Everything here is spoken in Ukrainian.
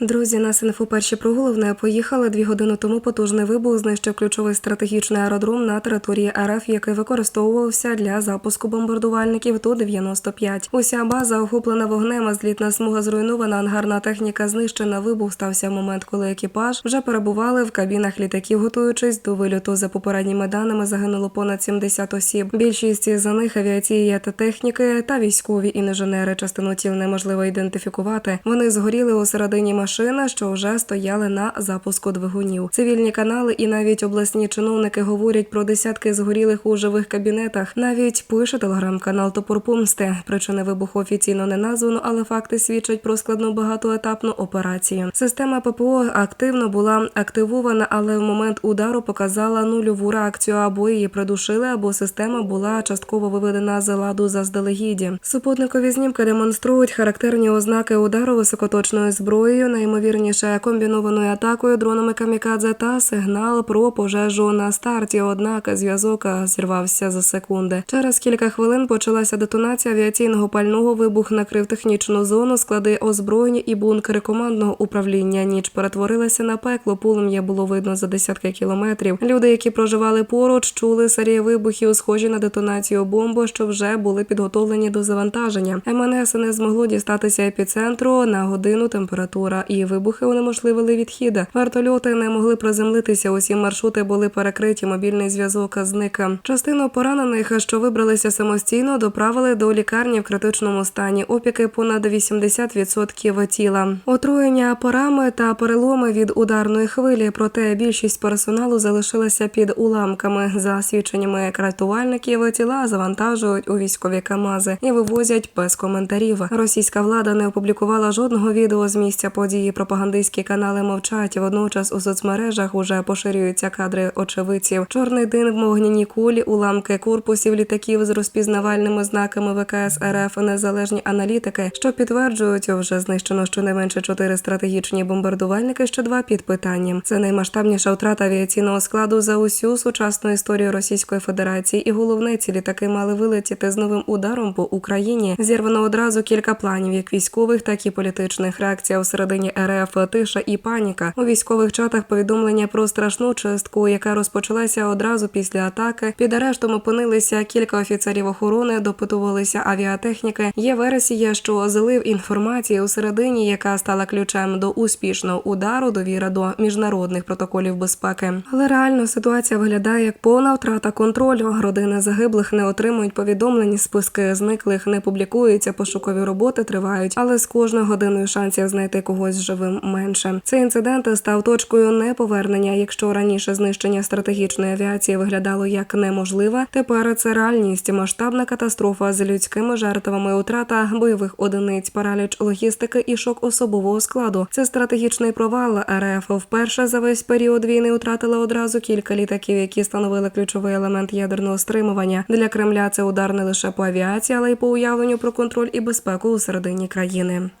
Друзі, нас інфо перші про головне поїхали. Дві години тому потужний вибух знищив ключовий стратегічний аеродром на території РФ, який використовувався для запуску бомбардувальників Ту-95. Уся база охоплена вогнем, а злітна смуга зруйнована, ангарна техніка знищена. Вибух стався момент, коли екіпаж вже перебували в кабінах літаків, готуючись до вильоту. За попередніми даними загинуло понад 70 осіб. Більшість із них авіації та техніки та військові інженери. Частину тіл неможливо ідентифікувати. Вони згоріли у середині машини, що вже стояли на запуску двигунів. Цивільні канали і навіть обласні чиновники говорять про десятки згорілих у живих кабінетах. Навіть пише телеграм-канал Топор Помсти. Причини вибуху офіційно не названо, але факти свідчать про складну багатоетапну операцію. Система ППО активно була активована, але в момент удару показала нульову реакцію або її придушили, або система була частково виведена з ладу заздалегіді. Супутникові знімки демонструють характерні ознаки удару високоточною зброєю, найімовірніше комбінованою атакою дронами камікадзе та сигнал про пожежу на старті. Однак зв'язок зірвався за секунди. Через кілька хвилин почалася детонація авіаційного пального. Вибух накрив технічну зону, склади озброєння і бункери командного управління. Ніч перетворилася на пекло. Полум'я було видно за десятки кілометрів. Люди, які проживали поруч, чули серії вибухів, схожі на детонацію бомби, що вже були підготовлені до завантаження. МНС не змогло дістатися епіцентру на годину температура, і вибухи унеможливили відхід. Вертольоти не могли приземлитися. Усі маршрути були перекриті. Мобільний зв'язок зник. Частину поранених, що вибралися самостійно, доправили до лікарні в критичному стані. Опіки понад 80% тіла. Отруєння парами та переломи від ударної хвилі. Проте більшість персоналу залишилася під уламками. За свідченнями рятувальників, тіла завантажують у військові камази і вивозять без коментарів. Російська влада не опублікувала жодного відео з місця події. Пропагандистські канали мовчать. Водночас у соцмережах уже поширюються кадри очевидців. Чорний дим, вогняні кулі, уламки корпусів літаків з розпізнавальними знаками ВКС РФ, незалежні аналітики, що підтверджують, вже знищено щонайменше чотири стратегічні бомбардувальники. Ще два під питанням. Це наймасштабніша втрата авіаційного складу за усю сучасну історію Російської Федерації. І головне, ці літаки мали вилетіти з новим ударом по Україні. Зірвано одразу кілька планів, як військових, так і політичних. Реакція у середині РФ, тиша і паніка. У військових чатах повідомлення про страшну чистку, яка розпочалася одразу після атаки. Під арештом опинилися кілька офіцерів охорони, допитувалися авіатехніки. Є версія, що злив інформації у середині, яка стала ключем до успішного удару, довіра до міжнародних протоколів безпеки. Але реально ситуація виглядає як повна втрата контролю. Родини загиблих не отримують повідомлень, списки зниклих не публікуються, пошукові роботи тривають, але з кожною годиною шансів знайти когось живим менше. Цей інцидент став точкою неповернення. Якщо раніше знищення стратегічної авіації виглядало як неможливе, тепер це реальність, масштабна катастрофа з людськими жертвами, утрата бойових одиниць, параліч логістики і шок особового складу. Це стратегічний провал РФ. Вперше за весь період війни втратила одразу кілька літаків, які становили ключовий елемент ядерного стримування. Для Кремля це удар не лише по авіації, але й по уявленню про контроль і безпеку у середині країни.